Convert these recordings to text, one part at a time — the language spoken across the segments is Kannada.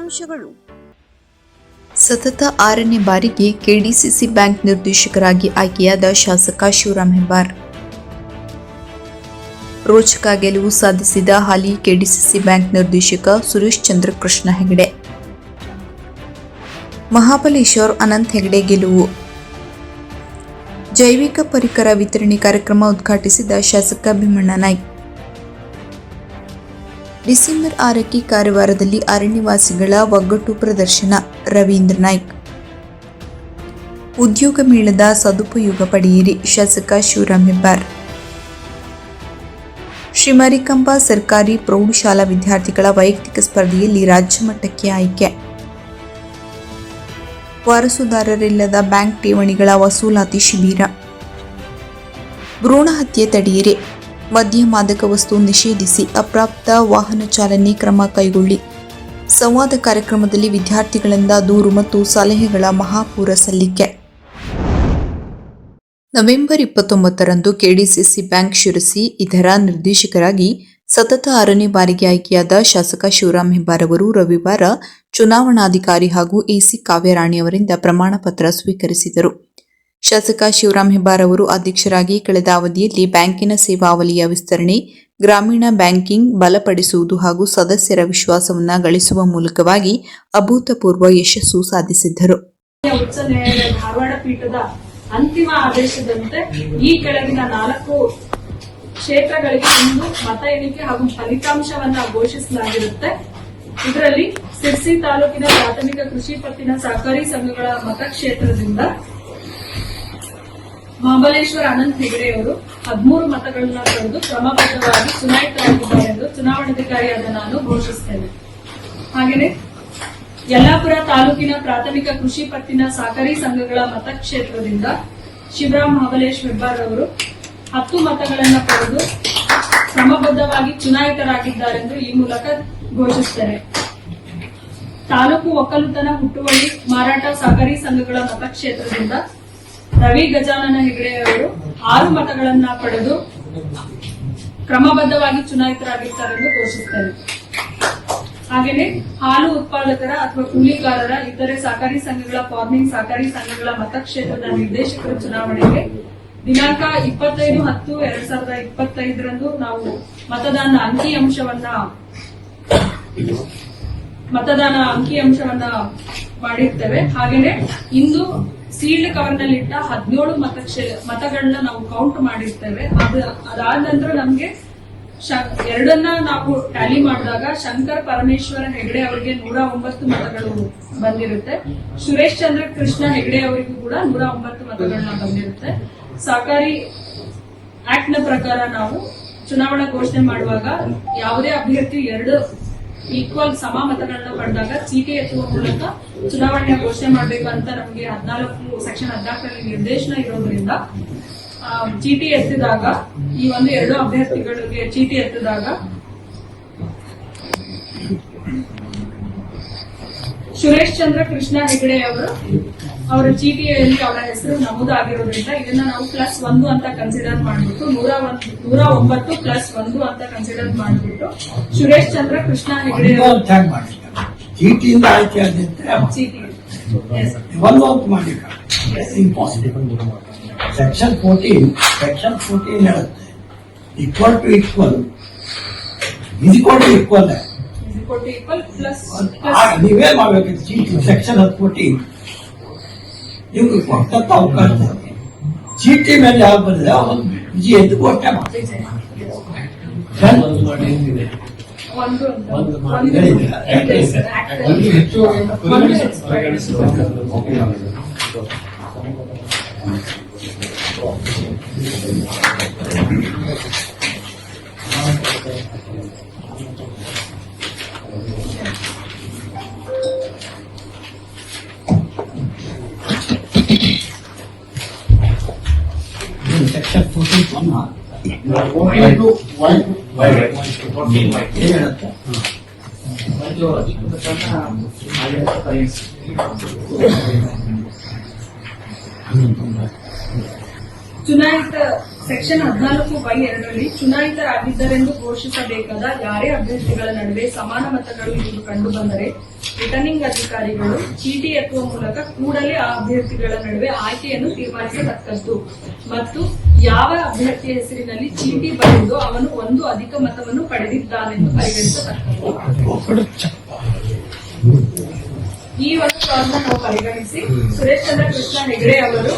ಮುಖ್ಯಾಂಶಗಳು ಸತತ ಆರನೇ ಬಾರಿಗೆ ಕೆಡಿಸಿಸಿ ಬ್ಯಾಂಕ್ ನಿರ್ದೇಶಕರಾಗಿ ಆಯ್ಕೆಯಾದ ಶಾಸಕ ಶಿವರಾಮ್ ಹೆಬ್ಬಾರ್. ರೋಚಕ ಗೆಲುವು ಸಾಧಿಸಿದ ಹಾಲಿ ಕೆಡಿಸಿಸಿ ಬ್ಯಾಂಕ್ ನಿರ್ದೇಶಕ ಸುರೇಶ್ ಚಂದ್ರ ಕೃಷ್ಣ ಹೆಗಡೆ. ಮಹಾಬಲೇಶ್ವರ್ ಅನಂತ್ ಹೆಗಡೆ ಗೆಲುವು. ಜೈವಿಕ ಪರಿಕರ ವಿತರಣೆ ಕಾರ್ಯಕ್ರಮ ಉದ್ಘಾಟಿಸಿದ ಶಾಸಕ ಭೀಮಣ್ಣ ನಾಯ್ಕ್. ಡಿಸೆಂಬರ್ ಆರಕ್ಕೆ ಕಾರವಾರದಲ್ಲಿ ಅರಣ್ಯವಾಸಿಗಳ ಒಗ್ಗಟ್ಟು ಪ್ರದರ್ಶನ, ರವೀಂದ್ರ ನಾಯ್ಕ್. ಉದ್ಯೋಗ ಮೇಳದ ಸದುಪಯೋಗ ಪಡೆಯಿರಿ, ಶಾಸಕ ಶಿವರಾಮ್ ಹೆಬ್ಬಾರ್. ಶ್ರೀ ಸರ್ಕಾರಿ ಪ್ರೌಢಶಾಲಾ ವಿದ್ಯಾರ್ಥಿಗಳ ವೈಯಕ್ತಿಕ ಸ್ಪರ್ಧೆಯಲ್ಲಿ ರಾಜ್ಯ ಮಟ್ಟಕ್ಕೆ ಆಯ್ಕೆ. ವಾರಸುದಾರರಿಲ್ಲದ ಬ್ಯಾಂಕ್ ಠೇವಣಿಗಳ ವಸೂಲಾತಿ ಶಿಬಿರ. ಭ್ರೂಣ ಹತ್ಯೆ ತಡೆಯಿರಿ ಮದ್ಯ ಮಾದಕ ವಸ್ತು ನಿಷೇಧಿಸಿ ಅಪ್ರಾಪ್ತ ವಾಹನ ಚಾಲನೆ ಕ್ರಮ ಕೈಗೊಳ್ಳಿ. ಸಂವಾದ ಕಾರ್ಯಕ್ರಮದಲ್ಲಿ ವಿದ್ಯಾರ್ಥಿಗಳಿಂದ ದೂರು ಮತ್ತು ಸಲಹೆಗಳ ಮಹಾಪೂರ ಸಲ್ಲಿಕೆ. ನವೆಂಬರ್ ಇಪ್ಪತ್ತೊಂಬತ್ತರಂದು ಕೆಡಿಸಿಸಿ ಬ್ಯಾಂಕ್ ಶಿರಸಿ ಇದರ ನಿರ್ದೇಶಕರಾಗಿ ಸತತ ಆರನೇ ಬಾರಿಗೆ ಆಯ್ಕೆಯಾದ ಶಾಸಕ ಶಿವರಾಮ್ ಹೆಬ್ಬಾರ್ ಅವರು ರವಿವಾರ ಚುನಾವಣಾಧಿಕಾರಿ ಹಾಗೂ ಎಸಿ ಕಾವ್ಯರಾಣಿ ಅವರಿಂದ ಪ್ರಮಾಣ ಪತ್ರ ಸ್ವೀಕರಿಸಿದರು. ಶಾಸಕ ಶಿವರಾಮ್ ಹೆಬ್ಬಾರ್ ಅವರು ಅಧ್ಯಕ್ಷರಾಗಿ ಕಳೆದ ಅವಧಿಯಲ್ಲಿ ಬ್ಯಾಂಕಿನ ಸೇವಾವಲಿಯ ವಿಸ್ತರಣೆ, ಗ್ರಾಮೀಣ ಬ್ಯಾಂಕಿಂಗ್ ಬಲಪಡಿಸುವುದು ಹಾಗೂ ಸದಸ್ಯರ ವಿಶ್ವಾಸವನ್ನು ಗಳಿಸುವ ಮೂಲಕವಾಗಿ ಅಭೂತಪೂರ್ವ ಯಶಸ್ಸು ಸಾಧಿಸಿದ್ದರು. ಉಚ್ಚ ಧಾರವಾಡ ಪೀಠದ ಅಂತಿಮ ಆದೇಶದಂತೆ ಈ ಕೆಳಗಿನ ನಾಲ್ಕು ಕ್ಷೇತ್ರಗಳಿಗೆ ಇಂದು ಮತ ಎಣಿಕೆ ಹಾಗೂ ಫಲಿತಾಂಶವನ್ನ ಘೋಷಿಸಲಾಗಿರುತ್ತೆ. ಇದರಲ್ಲಿ ಸಿರ್ಸಿ ತಾಲೂಕಿನ ಪ್ರಾಥಮಿಕ ಕೃಷಿ ಪತ್ತಿನ ಸಹಕಾರಿ ಸಂಘಗಳ ಮತಕ್ಷೇತ್ರದಿಂದ ಮಹಾಬಲೇಶ್ವರ ಅನಂತ್ ಹೆಗಡೆಯವರು ಹದಿಮೂರು ಮತಗಳನ್ನ ಪಡೆದು ಕ್ರಮಬದ್ಧವಾಗಿ ಚುನಾಯಿತರಾಗಿದ್ದಾರೆ ಎಂದು ಚುನಾವಣಾಧಿಕಾರಿಯಾದ ನಾನು ಘೋಷಿಸುತ್ತೇನೆ ಹಾಗೆಯೇ ಯಲ್ಲಾಪುರ ತಾಲೂಕಿನ ಪ್ರಾಥಮಿಕ ಕೃಷಿ ಪತ್ತಿನ ಸಹಕಾರಿ ಸಂಘಗಳ ಮತಕ್ಷೇತ್ರದಿಂದ ಶಿವರಾಮ್ ಮಹಾಬಲೇಶ್ ಹೆಬ್ಬಾರ್ ಅವರು ಹತ್ತು ಮತಗಳನ್ನ ಪಡೆದು ಕ್ರಮಬದ್ಧವಾಗಿ ಚುನಾಯಿತರಾಗಿದ್ದಾರೆಂದು ಈ ಮೂಲಕ ಘೋಷಿಸುತ್ತೇನೆ ತಾಲೂಕು ಒಕ್ಕಲುತನ ಹುಟ್ಟುವಳಿ ಮಾರಾಟ ಸಹಕಾರಿ ಸಂಘಗಳ ಮತಕ್ಷೇತ್ರದಿಂದ ರವಿ ಗಜಾನನ ಹೆಗಡೆ ಅವರು ಆರು ಮತಗಳನ್ನ ಪಡೆದು ಕ್ರಮಬದ್ಧವಾಗಿ ಚುನಾಯಿತರಾಗಿದ್ದಾರೆಂದು ಘೋಷಿಸುತ್ತಾರೆ ಹಾಗೆಯೇ ಹಾಲು ಉತ್ಪಾದಕರ ಅಥವಾ ಕೂಲಿಕಾರರ ಇತರೆ ಸಹಕಾರಿ ಸಂಘಗಳ ಫಾರ್ಮಿಂಗ್, ಸಹಕಾರಿ ಸಂಘಗಳ ಮತಕ್ಷೇತ್ರದ ನಿರ್ದೇಶಕರ ಚುನಾವಣೆಗೆ ದಿನಾಂಕ ಇಪ್ಪತ್ತೈದು ಹತ್ತು ಎರಡ್ ಸಾವಿರದ ಇಪ್ಪತ್ತೈದರಂದು ನಾವು ಮತದಾನ ಅಂಕಿ ಅಂಶವನ್ನ ಮತದಾನ ಅಂಕಿ ಅಂಶವನ್ನ ಮಾಡಿರ್ತೇವೆ. ಹಾಗೆಯೇ ಇಂದು ಸೀಲ್ಡ್ ಕವರ್ ಕವರ್ನಲ್ಲಿಟ್ಟ ಹದಿನೇಳು ಮತಕ್ಷೇ ಮತಗಳನ್ನ ನಾವು ಕೌಂಟ್ ಮಾಡಿರ್ತೇವೆ. ಅದು ಅದಾದ ನಂತರ ನಮ್ಗೆ ಎರಡನ್ನ ನಾವು ಟ್ಯಾಲಿ ಮಾಡಿದಾಗ ಶಂಕರ್ ಪರಮೇಶ್ವರ ಹೆಗಡೆ ಅವರಿಗೆ ನೂರ ಒಂಬತ್ತು ಮತಗಳು ಬಂದಿರುತ್ತೆ. ಸುರೇಶ್ ಚಂದ್ರ ಕೃಷ್ಣ ಹೆಗಡೆ ಅವರಿಗೂ ಕೂಡ ನೂರ ಒಂಬತ್ತು ಮತಗಳನ್ನ ಬಂದಿರುತ್ತೆ. ಸಹಕಾರಿ ಆಕ್ಟ್ನ ಪ್ರಕಾರ ನಾವು ಚುನಾವಣಾ ಘೋಷಣೆ ಮಾಡುವಾಗ ಯಾವುದೇ ಅಭ್ಯರ್ಥಿ ಎರಡು ಈಕ್ವಲ್ ಸಮ ಮತಗಳನ್ನ ಪಡೆದಾಗ ಚೀಟಿ ಎತ್ತುವ ಮೂಲಕ ಚುನಾವಣೆಯ ಘೋಷಣೆ ಮಾಡಬೇಕು ಅಂತ ನಮಗೆ ಹದಿನಾಲ್ಕು ಸೆಕ್ಷನ್ ಹದಿನಾಲ್ಕರಲ್ಲಿ ನಿರ್ದೇಶನ ಇರೋದ್ರಿಂದ ಚೀಟಿ ಎತ್ತಿದಾಗ, ಈ ಒಂದು ಎರಡು ಅಭ್ಯರ್ಥಿಗಳಿಗೆ ಚೀಟಿ ಎತ್ತಿದಾಗ ಸುರೇಶ್ ಚಂದ್ರ ಕೃಷ್ಣ ಹೆಗಡೆ ಅವರು ಅವರ ಚೀಟಿಯಲ್ಲಿ ಅವರ ಹೆಸರು ನಮೂದಾಗಿರೋದ್ರಿಂದ ಇದನ್ನ ನಾವು ಪ್ಲಸ್ ಒಂದು ಅಂತ ಕನ್ಸಿಡರ್ ಮಾಡಿಬಿಟ್ಟು ನೂರ ಒಂದು ನೂರ ಒಂಬತ್ತು ಪ್ಲಸ್ ಒಂದು ಅಂತ ಕನ್ಸಿಡರ್ ಮಾಡಿಬಿಟ್ಟು ಸುರೇಶ್ ಚಂದ್ರ ಕೃಷ್ಣ ಹೆಗಡೆ ಚೀಟಿಯಿಂದ ಆಯ್ಕೆ ಆದಂತೆ ಚೀಟಿ. ಒಂದು. ಅಂತ impossible section fourteen section fourteen ಹೇಳುತ್ತೆ. Equal to equal to equal ನೀವೇ ಮಾಡ್ಬೇಕು ಚೀಟಿ ಸೆಕ್ಷನ್ ಹತ್ಕೊಟ್ಟಿ ನೀವು ಕೊಟ್ಟಂತ ಅವಕಾಶ ಇದೆ. ಚೀಟಿ ಮೇಲೆ ಯಾವ ಬಂದಿದೆ ಅವನು ವಿಜಯ ಎಂದು ಘೋಷಣೆ ಮಾಡಿ ಒಂದು ಅಂತ. ಒಂದು ಒಂದು ಹೇಳಿದ್ದೀರಾ? Yes, ಚುನಾಯಿತ ಸೆಕ್ಷನ್ ಹದಿನಾಲ್ಕು ಬೈ ಎರಡರಲ್ಲಿ ಚುನಾಯಿತರಾಗಿದ್ದರೆಂದು ಘೋಷಿಸಬೇಕಾದ ಯಾರೇ ಅಭ್ಯರ್ಥಿಗಳ ನಡುವೆ ಸಮಾನ ಮತಗಳು ಇಂದು ಕಂಡು ಬಂದರೆ ರಿಟರ್ನಿಂಗ್ ಅಧಿಕಾರಿಗಳು ಚೀಟಿ ಎತ್ತುವ ಮೂಲಕ ಕೂಡಲೇ ಆ ಅಭ್ಯರ್ಥಿಗಳ ನಡುವೆ ಆಯ್ಕೆಯನ್ನು ತೀರ್ಮಾನಿಸತಕ್ಕದ್ದು. ಮತ್ತು ಯಾವ ಅಭ್ಯರ್ಥಿಯ ಹೆಸರಿನಲ್ಲಿ ಚೀಟಿ ಬರೆದು ಅವನು ಒಂದು ಅಧಿಕ ಮತವನ್ನು ಪಡೆದಿದ್ದಾನೆಂದು ಪರಿಗಣಿಸತಕ್ಕದ್ದು. ಈ ಒಂದು ಕ್ಲಾಸ್ ನಾವು ಪರಿಗಣಿಸಿ ಸುರೇಶ್ ಚಂದ್ರ ಕೃಷ್ಣ ಹೆಗಡೆ ಅವರು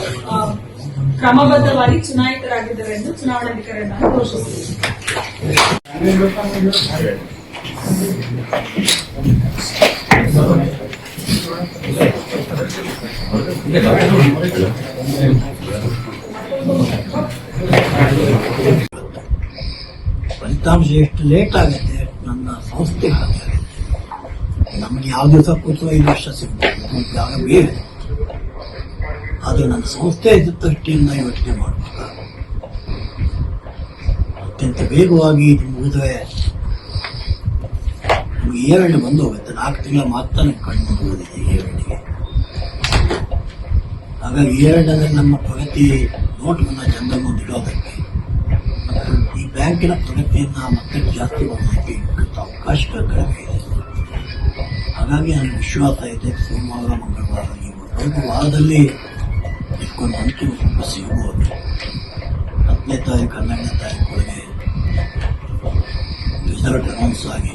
ಕ್ರಮಬದ್ಧವಾಗಿ ಚುನಾಯಿತರಾಗಿದ್ದಾರೆ ಎಂದು ಚುನಾವಣಾಧಿಕಾರಿಯನ್ನು ಘೋಷಿಸಿದರು. ಫಲಿತಾಂಶ ಎಷ್ಟು ಲೇಟ್ ಆಗುತ್ತೆ ನನ್ನ ಸಂಸ್ಥೆ ಆಗುತ್ತೆ. ನಮ್ಗೆ ಯಾವ ದಿವಸ ಕೂತು ಐದು ವರ್ಷ ಸಿಗ್ಬೋದು ಜಾಗ ಬೇರೆ ಅದು ನನ್ನ ಸಂಸ್ಥೆ ದೃಷ್ಟಿಯಿಂದ ಯೋಚನೆ ಮಾಡಬೇಕು ಅತ್ಯಂತ ವೇಗವಾಗಿ ಇದು ಮುಗಿದ್ರೆ ಏರಣ್ಣೆ ಬಂದು ಹೋಗುತ್ತೆ. ನಾಲ್ಕು ತಿಂಗಳ ಮಾತ್ರ ಕಣ್ಣು ಹೋಗೋದಿದೆ ಏರಣ್ಣಿಗೆ ಹಾಗಾಗಿ ಏರಣ್ಣಲ್ಲಿ ನಮ್ಮ ಪ್ರಗತಿ ನೋಟವನ್ನು ಜನರ ಮುಂದೆ ಇಡೋದಕ್ಕೆ ಈ ಬ್ಯಾಂಕಿನ ಪ್ರಗತಿಯನ್ನ ಮತ್ತೆ ಜಾಸ್ತಿ ಮಾಡೋದಕ್ಕೆ ಅವಕಾಶ ಕಡಿಮೆ ಇದೆ. ಹಾಗಾಗಿ ನನಗೆ ವಿಶ್ವಾಸ ಇದೆ, ಸೋಮವಾರ, ಮಂಗಳವಾರ ಈ ಒಂದು ವಾರದಲ್ಲಿ ಇಟ್ಕೊಂಡು ಅಂತಿಮ ರೂಪ ಸಿಗಬಹುದು ಹತ್ತನೇ ತಾರೀಕು, ಹನ್ನೆರಡನೇ ತಾರೀಕು ಒಳಗೆ ರಿಸಲ್ಟ್ ಅನೌನ್ಸ್ ಆಗಿ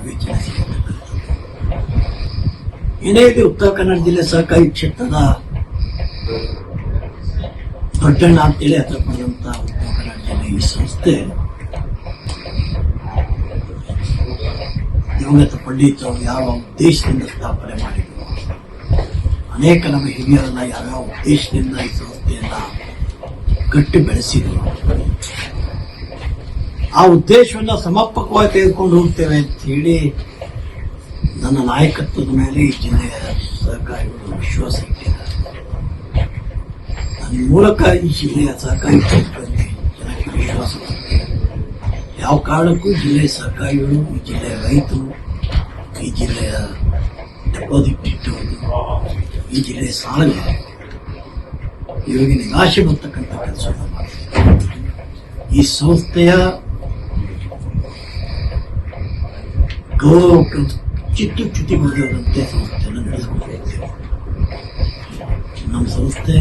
ಇದು ಉತ್ತರ ಕನ್ನಡ ಜಿಲ್ಲೆ ಸಹಕಾರಿ ಕ್ಷೇತ್ರದ ದೊಡ್ಡಣ್ಣ ಅಂತೇಳಿ ಹತ್ರ ಪಡೆದಂತ ಉತ್ತರ ಕನ್ನಡ ಜಿಲ್ಲೆ ಈ ಸಂಸ್ಥೆ. ದಿವಂಗತ ಪಂಡಿತ್ ಅವರು ಯಾವ ಉದ್ದೇಶದಿಂದ ಸ್ಥಾಪನೆ ಮಾಡಿದ್ರು? ಅನೇಕ ನಮ್ಮ ಹಿರಿಯರನ್ನ ಯಾವ್ಯಾವ ಉದ್ದೇಶದಿಂದ ಈ ಸಂಸ್ಥೆಯನ್ನ ಕಟ್ಟಿ ಬೆಳೆಸಿದ್ರು? ಆ ಉದ್ದೇಶವನ್ನ ಸಮರ್ಪಕವಾಗಿ ತೆಗೆದುಕೊಂಡು ಹೋಗ್ತೇವೆ ಅಂತ ಹೇಳಿ ನನ್ನ ನಾಯಕತ್ವದ ಮೇಲೆ ಈ ಜಿಲ್ಲೆಯ ಸಹಕಾರಿಗಳು ವಿಶ್ವಾಸ ಇಟ್ಟಿದ್ದಾರೆ. ನನ್ನ ಮೂಲಕ ಈ ಜಿಲ್ಲೆಯ ಸಹಕಾರಿ ಜನಕ್ಕೆ ವಿಶ್ವಾಸ ಯಾವ ಕಾರಣಕ್ಕೂ ಜಿಲ್ಲೆಯ ಸಹಕಾರಿಗಳು ಈ ಜಿಲ್ಲೆಯ ರೈತರು, ಈ ಜಿಲ್ಲೆಯ ಡೆಪಾಸಿಟ್ ಇಟ್ಟವರು, ಈ ಜಿಲ್ಲೆಯ ಸಾಲಗಾರರು ಇವರಿಗೆ ನಿರಾಶೆ ಬರ್ತಕ್ಕಂಥ ಕೆಲಸ ಈ ಸಂಸ್ಥೆಯ ಗೌರವಕ್ಕೆ ಚಿತ್ತು ಚ್ಯುತಿ ಬರೆದಂತೆ ಸಂಸ್ಥೆಯನ್ನು ನಡೆಸಿಕೊಂಡು ಹೋಗ್ತೇವೆ ನಮ್ಮ ಸಂಸ್ಥೆ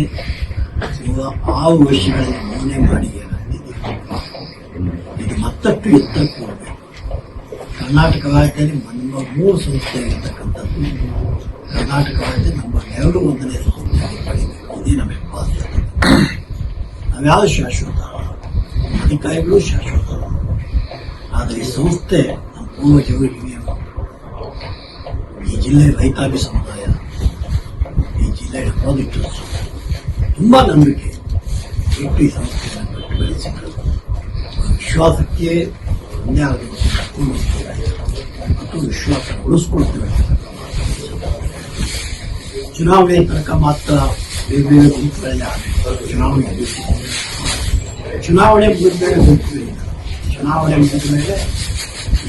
ಈಗ ಆ ವರ್ಷಗಳಲ್ಲಿ ಮೌನೆ ಮಾಡಿ ಇದು ಮತ್ತಷ್ಟು ಎತ್ತರಕ್ಕೆ ಹೋಗಬೇಕು ಕರ್ನಾಟಕ ರಾಜ್ಯದಲ್ಲಿ ನಮ್ಮ ಮೂರು ಸಂಸ್ಥೆಯಾಗಿರ್ತಕ್ಕಂಥದ್ದು ಕರ್ನಾಟಕ ರಾಜ್ಯ ನಮ್ಮ ಎರಡು ಒಂದನೇ ಸಂಸ್ಥೆಯಾಗಿ ಪಡಿಬೇಕು ಇದೇ ನಮ್ಮ ಹೆಬ್ಬಾಸ ನಾವ್ಯಾವ ಶಾಶ್ವತ. ಅಧಿಕಾರಿಗಳು ಶಾಶ್ವತ. ಆದರೆ ಈ ಸಂಸ್ಥೆ ನಮ್ಮ ಪೂರ್ವಜರು ಹಿರಿಯರು ಈ ಜಿಲ್ಲೆ ರೈತಾಪಿ ಸಮುದಾಯ ಈ ಜಿಲ್ಲೆ ಡೆಪಾಸಿಟರ್ಸ್ ತುಂಬಾ ನಂಬಿಕೆ ಇಟ್ಟು ಈ ಸಂಸ್ಥೆಯನ್ನು ಕಟ್ಟಿ ಬೆಳೆಸಿದ್ರು ವಿಶ್ವಾಸಕ್ಕೆ ಒಂದೇ ಆಗಬೇಕು ಕರ್ಕೊಂಡು ಹೋಗ್ತೇವೆ ಮತ್ತು ವಿಶ್ವಾಸ ಉಳಿಸ್ಕೊಳ್ತೇವೆ ಚುನಾವಣೆ ತನಕ ಮಾತ್ರ ಬೇರೆ ಬೇರೆ ಗುಂಪುಗಳಲ್ಲಿ ಆಗಬೇಕು ಚುನಾವಣೆ ಮುಗಿಸಿ ಚುನಾವಣೆ ಮುಗಿದ ಮೇಲೆ ಗುಂಪುಗಳಿಲ್ಲ ಚುನಾವಣೆ ಮುಗಿದ ಮೇಲೆ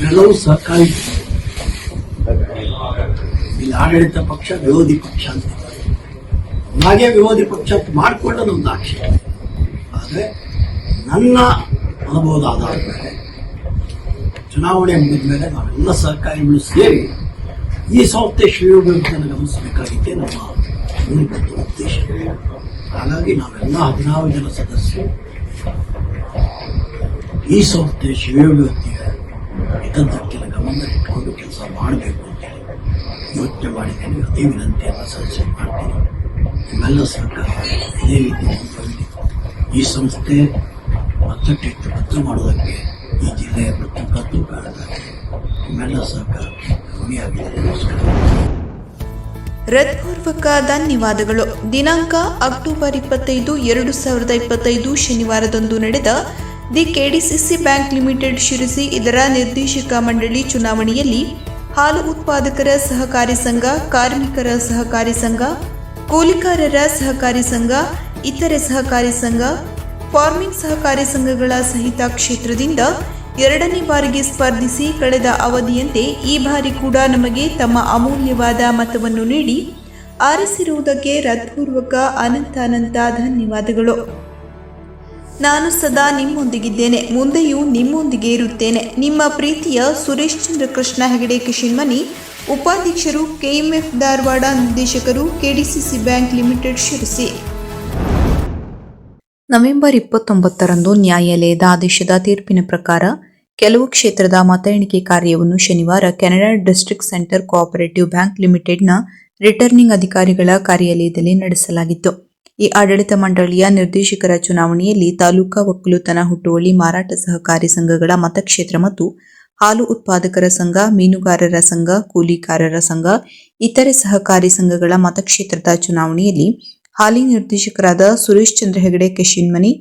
ಎಲ್ಲವೂ ಸರ್ಕಾರಿ ಇಲ್ಲಿ ಆಡಳಿತ ಪಕ್ಷ, ವಿರೋಧಿ ಪಕ್ಷ ಅಂತ ಹಾಗೆ ವಿರೋಧಿ ಪಕ್ಷ ಮಾಡಿಕೊಂಡು ನಮ್ದು ಆಕ್ಷೇಪ. ಆದರೆ ನನ್ನ ಅನುಭವದ ಆಧಾರದ ಮೇಲೆ ಚುನಾವಣೆ ಮುಗಿದ ಮೇಲೆ ನಾವೆಲ್ಲ ಸರ್ಕಾರಿಗಳು ಸೇರಿ ಈ ಸಂಸ್ಥೆ ಶ್ರೇಯೋಭಿವೃದ್ಧಿಯನ್ನು ಗಮನಿಸಬೇಕಾಗಿದ್ದೇ ನಮ್ಮ ಮೂಲಭೂತ ಉದ್ದೇಶ. ಹಾಗಾಗಿ ನಾವೆಲ್ಲ ಹದಿನಾರು ಜನ ಸದಸ್ಯರು ಈ ಸಂಸ್ಥೆ ಶ್ರೇಯೋಭಿವೃದ್ಧಿಯ ಹಿತದಕ್ಕೆಲ್ಲ ಗಮನ ಇಟ್ಕೊಂಡು ಕೆಲಸ ಮಾಡಬೇಕು. ಯೋಚನೆ ಮಾಡಿದ್ದೇನೆ ವಿನಂತಿಯನ್ನು ಸದಸ್ಯ ಮಾಡ್ತೀನಿ ನಿಮ್ಮೆಲ್ಲ ಸರ್ಕಾರ ಇದೇ ರೀತಿ. ಈ ಸಂಸ್ಥೆ ಮತ್ತಷ್ಟು ಹೆಚ್ಚು ಮಾಡೋದಕ್ಕೆ ಈ ಜಿಲ್ಲೆಯ ಪ್ರತಿಯೊಬ್ಬತ್ತು ಕಾರಣ ನಿಮ್ಮೆಲ್ಲ ಸರ್ಕಾರ ಋಣಿಯಾಗಿದೆ ಹೃತ್ಪೂರ್ವಕ ಧನ್ಯವಾದಗಳು ದಿನಾಂಕ ಅಕ್ಟೋಬರ್ ಇಪ್ಪತ್ತೈದು, ಎರಡು ಸಾವಿರದ ಇಪ್ಪತ್ತೈದು ಶನಿವಾರದಂದು ನಡೆದ the KDCC bank limited Sirsi, ಇದರ ನಿರ್ದೇಶಕ ಮಂಡಳಿ ಚುನಾವಣೆಯಲ್ಲಿ ಹಾಲು ಉತ್ಪಾದಕರ ಸಹಕಾರಿ ಸಂಘ, ಕಾರ್ಮಿಕರ ಸಹಕಾರಿ ಸಂಘ, ಕೂಲಿಕಾರರ ಸಹಕಾರಿ ಸಂಘ, ಇತರೆ ಸಹಕಾರಿ ಸಂಘ, ಫಾರ್ಮಿಂಗ್ ಸಹಕಾರಿ ಸಂಘಗಳ ಸಹಿತ ಕ್ಷೇತ್ರದಿಂದ ಎರಡನೇ ಬಾರಿಗೆ ಸ್ಪರ್ಧಿಸಿ ಕಳೆದ ಅವಧಿಯಂತೆ ಈ ಬಾರಿ ಕೂಡ ನಮಗೆ ತಮ್ಮ ಅಮೂಲ್ಯವಾದ ಮತವನ್ನು ನೀಡಿ ಆರಿಸಿರುವುದಕ್ಕೆ ಹೃತ್ಪೂರ್ವಕ ಅನಂತಾನಂತ ಅನಂತ ಧನ್ಯವಾದಗಳು. ನಾನು ಸದಾ ನಿಮ್ಮೊಂದಿಗಿದ್ದೇನೆ, ಮುಂದೆಯೂ ನಿಮ್ಮೊಂದಿಗೆ ಇರುತ್ತೇನೆ. ನಿಮ್ಮ ಪ್ರೀತಿಯ ಸುರೇಶ್ ಚಂದ್ರ ಕೃಷ್ಣ ಹೆಗಡೆ ಕಿಶನ್ಮನಿ ಉಪಾಧ್ಯಕ್ಷರು ಕೆಎಂಎಫ್ ಧಾರವಾಡ, ನಿರ್ದೇಶಕರು KDCC bank limited Sirsi. November ಇಪ್ಪತ್ತೊಂಬತ್ತರಂದು ನ್ಯಾಯಾಲಯದ ಆದೇಶದ ತೀರ್ಪಿನ ಪ್ರಕಾರ ಕೆಲವು ಕ್ಷೇತ್ರದ ಮತ ಎಣಿಕೆ ಕಾರ್ಯವನ್ನು ಶನಿವಾರ Canara district centre cooperative bank ಲಿಮಿಟೆಡ್ನ ರಿಟರ್ನಿಂಗ್ ಅಧಿಕಾರಿಗಳ ಕಾರ್ಯಾಲಯದಲ್ಲಿ ನಡೆಸಲಾಗಿತ್ತು. ಈ ಆಡಳಿತ ಮಂಡಳಿಯ ನಿರ್ದೇಶಕರ ಚುನಾವಣೆಯಲ್ಲಿ ತಾಲೂಕಾ ಒಕ್ಕಲುತನ ಹುಟ್ಟುವಳಿ, ಮಾರಾಟ ಸಹಕಾರಿ ಸಂಘಗಳ ಮತಕ್ಷೇತ್ರ ಮತ್ತು ಹಾಲು ಉತ್ಪಾದಕರ ಸಂಘ, ಮೀನುಗಾರರ ಸಂಘ, ಕೂಲಿಕಾರರ ಸಂಘ, ಇತರೆ ಸಹಕಾರಿ ಸಂಘಗಳ ಮತಕ್ಷೇತ್ರದ ಚುನಾವಣೆಯಲ್ಲಿ ಹಾಲಿ ನಿರ್ದೇಶಕರಾದ ಸುರೇಶ್ ಚಂದ್ರ ಹೆಗಡೆ ಕೆಶಿನ್ಮನಿ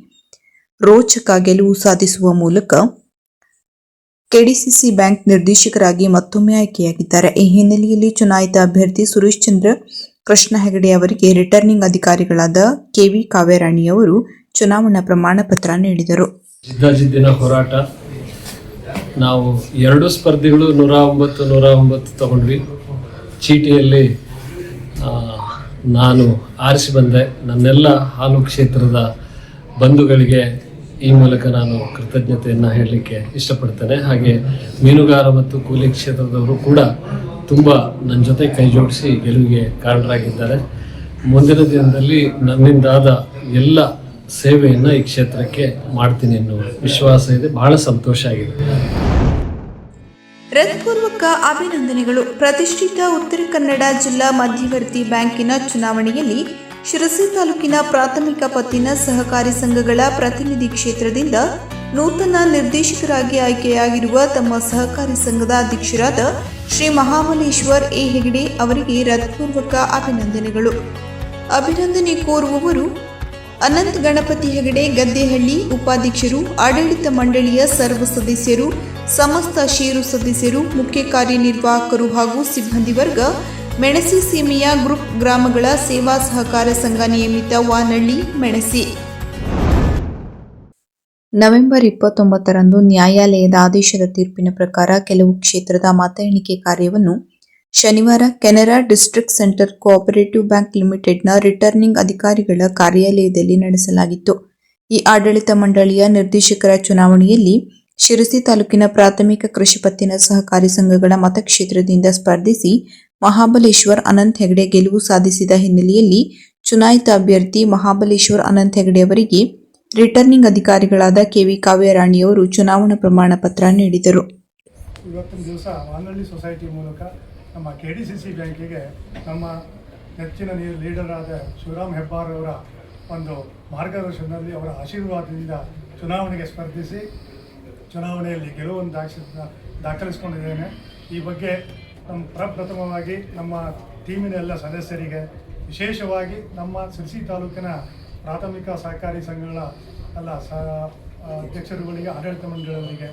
ರೋಚಕ ಗೆಲುವು ಸಾಧಿಸುವ ಮೂಲಕ ಕೆಡಿಸಿಸಿ ಬ್ಯಾಂಕ್ ನಿರ್ದೇಶಕರಾಗಿ ಮತ್ತೊಮ್ಮೆ ಆಯ್ಕೆಯಾಗಿದ್ದಾರೆ. ಈ ಹಿನ್ನೆಲೆಯಲ್ಲಿ ಚುನಾಯಿತ ಅಭ್ಯರ್ಥಿ ಸುರೇಶ್ ಚಂದ್ರ ಕೃಷ್ಣ ಹೆಗಡೆ ಅವರಿಗೆ ರಿಟರ್ನಿಂಗ್ ಅಧಿಕಾರಿಗಳಾದ ಕೆವಿ ಅವರು ಚುನಾವಣಾ ಪ್ರಮಾಣ ಪತ್ರ ನೀಡಿದರು. ಜಿದ್ದಾಜಿದ್ದಿನ ಹೋರಾಟ. ನಾವು ಎರಡು ಸ್ಪರ್ಧಿಗಳು ನೂರ ಒಂಬತ್ತು ನೂರ ಒಂಬತ್ತು ತಗೊಂಡ್ವಿ. ಚೀಟಿಯಲ್ಲಿ ನಾನು ಆರಿಸಿ ಬಂದೆ. ನನ್ನೆಲ್ಲ ಹಾಲು ಕ್ಷೇತ್ರದ ಬಂಧುಗಳಿಗೆ ಈ ಮೂಲಕ ನಾನು ಕೃತಜ್ಞತೆಯನ್ನು ಹೇಳಲಿಕ್ಕೆ ಇಷ್ಟಪಡ್ತೇನೆ. ಹಾಗೆ ಮೀನುಗಾರ ಮತ್ತು ಕೂಲಿ ಕ್ಷೇತ್ರದವರು ಕೂಡ ತುಂಬ ನನ್ನ ಜೊತೆ ಕೈ ಜೋಡಿಸಿ ಗೆಲುವಿಗೆ ಕಾರಣರಾಗಿದ್ದಾರೆ. ಮುಂದಿನ ದಿನದಲ್ಲಿ ನನ್ನಿಂದಾದ ಎಲ್ಲ ಸೇವೆಯನ್ನು ಈ ಕ್ಷೇತ್ರಕ್ಕೆ ಮಾಡ್ತೀನಿ ಎನ್ನುವ ವಿಶ್ವಾಸ ಇದೆ. ಬಹಳ ಸಂತೋಷ ಆಗಿದೆ. ಹೃತ್ಪೂರ್ವಕ ಅಭಿನಂದನೆಗಳು. ಪ್ರತಿಷ್ಠಿತ ಉತ್ತರ ಕನ್ನಡ ಜಿಲ್ಲಾ ಮಧ್ಯವರ್ತಿ ಬ್ಯಾಂಕಿನ ಚುನಾವಣೆಯಲ್ಲಿ ಶಿರಸಿ ತಾಲೂಕಿನ ಪ್ರಾಥಮಿಕ ಪತ್ತಿನ ಸಹಕಾರಿ ಸಂಘಗಳ ಪ್ರತಿನಿಧಿ ಕ್ಷೇತ್ರದಿಂದ ನೂತನ ನಿರ್ದೇಶಕರಾಗಿ ಆಯ್ಕೆಯಾಗಿರುವ ತಮ್ಮ ಸಹಕಾರಿ ಸಂಘದ ಅಧ್ಯಕ್ಷರಾದ ಶ್ರೀ ಮಹಾಬಲೇಶ್ವರ್ ಎ. ಹೆಗಡೆ ಅವರಿಗೆ ಹೃತ್ಪೂರ್ವಕ ಅಭಿನಂದನೆಗಳು. ಅಭಿನಂದನೆ ಕೋರುವವರು ಅನಂತ್ ಗಣಪತಿ ಹೆಗಡೆ, ಗದ್ದೆಹಳ್ಳಿ ಉಪಾಧ್ಯಕ್ಷರು, ಆಡಳಿತ ಮಂಡಳಿಯ ಸರ್ವ ಸದಸ್ಯರು, ಸಮಸ್ತ ಷೇರು ಸದಸ್ಯರು, ಮುಖ್ಯ ಕಾರ್ಯನಿರ್ವಾಹಕರು ಹಾಗೂ ಸಿಬ್ಬಂದಿ ವರ್ಗ, ಮೆಣಸಿ ಸೀಮೆಯ ಗ್ರೂಪ್ ಗ್ರಾಮಗಳ ಸೇವಾ ಸಹಕಾರ ಸಂಘ ನಿಯಮಿತ ವಾನಳ್ಳಿ, ಮೆಣಸಿ. ನವೆಂಬರ್ ಇಪ್ಪತ್ತೊಂಬತ್ತರಂದು ನ್ಯಾಯಾಲಯದ ಆದೇಶದ ತೀರ್ಪಿನ ಪ್ರಕಾರ ಕೆಲವು ಕ್ಷೇತ್ರದ ಮತ ಎಣಿಕೆ ಕಾರ್ಯವನ್ನು ಶನಿವಾರ Canara district centre cooperative bank ಲಿಮಿಟೆಡ್ನ ರಿಟರ್ನಿಂಗ್ ಅಧಿಕಾರಿಗಳ ಕಾರ್ಯಾಲಯದಲ್ಲಿ ನಡೆಸಲಾಗಿತ್ತು. ಈ ಆಡಳಿತ ಮಂಡಳಿಯ ನಿರ್ದೇಶಕರ ಚುನಾವಣೆಯಲ್ಲಿ ಶಿರಸಿ ತಾಲೂಕಿನ ಪ್ರಾಥಮಿಕ ಕೃಷಿ ಪತ್ತಿನ ಸಹಕಾರಿ ಸಂಘಗಳ ಮತಕ್ಷೇತ್ರದಿಂದ ಸ್ಪರ್ಧಿಸಿ ಮಹಾಬಲೇಶ್ವರ್ ಅನಂತ್ ಹೆಗಡೆ ಗೆಲುವು ಸಾಧಿಸಿದ ಹಿನ್ನೆಲೆಯಲ್ಲಿ ಚುನಾಯಿತ ಅಭ್ಯರ್ಥಿ ಮಹಾಬಲೇಶ್ವರ್ ಅನಂತ್ ಹೆಗಡೆ ಅವರಿಗೆ ರಿಟರ್ನಿಂಗ್ ಅಧಿಕಾರಿಗಳಾದ ಕೆವಿ ಕಾವ್ಯರಾಣಿಯವರು ಚುನಾವಣಾ ಪ್ರಮಾಣ ಪತ್ರ ನೀಡಿದರು. ಇವತ್ತಿನ ದಿವಸ ವಾನಳ್ಳಿ ಸೊಸೈಟಿ ಮೂಲಕ ನಮ್ಮ ಕೆ ಡಿ ಸಿ ಸಿ ಬ್ಯಾಂಕಿಗೆ ನಮ್ಮ ನೆಚ್ಚಿನ ಲೀಡರಾದ ಲೀಡರ್ ಆದ ಶಿವರಾಮ್ ಹೆಬ್ಬಾರ್ ಅವರ ಒಂದು ಮಾರ್ಗದರ್ಶನದಲ್ಲಿ ಅವರ ಆಶೀರ್ವಾದದಿಂದ ಚುನಾವಣೆಗೆ ಸ್ಪರ್ಧಿಸಿ ಚುನಾವಣೆಯಲ್ಲಿ ಗೆಲುವನ್ನು ದಾಖಿ ದಾಖಲಿಸಿಕೊಂಡಿದ್ದೇನೆ. ಈ ಬಗ್ಗೆ ನಮ್ಮ ಪ್ರಪ್ರಥಮವಾಗಿ ನಮ್ಮ ಟೀಮಿನ ಎಲ್ಲ ಸದಸ್ಯರಿಗೆ ವಿಶೇಷವಾಗಿ ನಮ್ಮ ಸಿರ್ಸಿ ತಾಲೂಕಿನ ಪ್ರಾಥಮಿಕ ಸಹಕಾರಿ ಸಂಘಗಳ ಅಲ್ಲ ಸ ಅಧ್ಯಕ್ಷರುಗಳಿಗೆ, ಆಡಳಿತ ಮಂಡಳಿಯವರಿಗೆ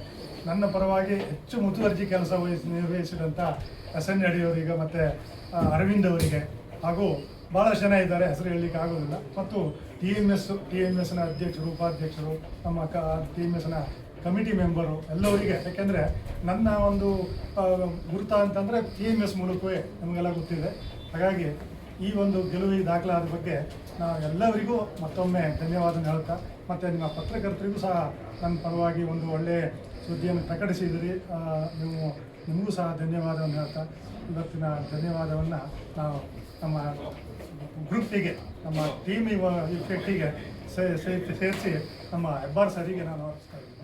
ನನ್ನ ಪರವಾಗಿ ಹೆಚ್ಚು ಮುತುವರ್ಜಿ ಕೆಲಸ ವಹಿಸಿ ನಿರ್ವಹಿಸಿದಂಥ ಎಸ್ ಎನ್ ಅವರಿಗೆ ಮತ್ತು ಅರವಿಂದ್ ಅವರಿಗೆ ಹಾಗೂ ಭಾಳಷ್ಟು ಜನ ಇದ್ದಾರೆ, ಹೆಸರು ಹೇಳಲಿಕ್ಕೆ ಆಗೋದಿಲ್ಲ. ಮತ್ತು T M S, T M ಎಸ್ನ ಅಧ್ಯಕ್ಷರು, ಉಪಾಧ್ಯಕ್ಷರು, ನಮ್ಮ ಕ, ಟಿ ಎಂ ಎಸ್ನ ಕಮಿಟಿ ಮೆಂಬರು ಎಲ್ಲವರಿಗೆ ಯಾಕೆಂದರೆ ನನ್ನ ಒಂದು ಗುರುತ ಅಂತಂದರೆ ಟಿ ಎಂ ಎಸ್ ಮೂಲಕವೇ ನಮಗೆಲ್ಲ ಗೊತ್ತಿದೆ. ಹಾಗಾಗಿ ಈ ಒಂದು ಗೆಲುವಿಗೆ ದಾಖಲಾದ ಬಗ್ಗೆ ನಾವು ಎಲ್ಲರಿಗೂ ಮತ್ತೊಮ್ಮೆ ಧನ್ಯವಾದ ಹೇಳ್ತಾ, ಮತ್ತು ನಿಮ್ಮ ಪತ್ರಕರ್ತರಿಗೂ ಸಹ ನನ್ನ ಪರವಾಗಿ ಒಂದು ಒಳ್ಳೆಯ ಸುದ್ದಿಯನ್ನು ಪ್ರಕಟಿಸಿದಿರಿ ನೀವು, ನಿಮಗೂ ಸಹ ಧನ್ಯವಾದವನ್ನು ಹೇಳ್ತಾ, ಇವತ್ತಿನ ಧನ್ಯವಾದವನ್ನು ನಾವು ನಮ್ಮ ಗ್ರೂಪಿಗೆ ನಮ್ಮ ಟೀಮ್ ಇವ ಇಫೆಕ್ಟಿಗೆ ಸೇರಿಸಿ ನಮ್ಮ ಹೆಬ್ಬಾರ್ ಸರಿಗೆ ನಾನು ಅರ್ಪಿಸ್ತಾ ಇದ್ದೀನಿ.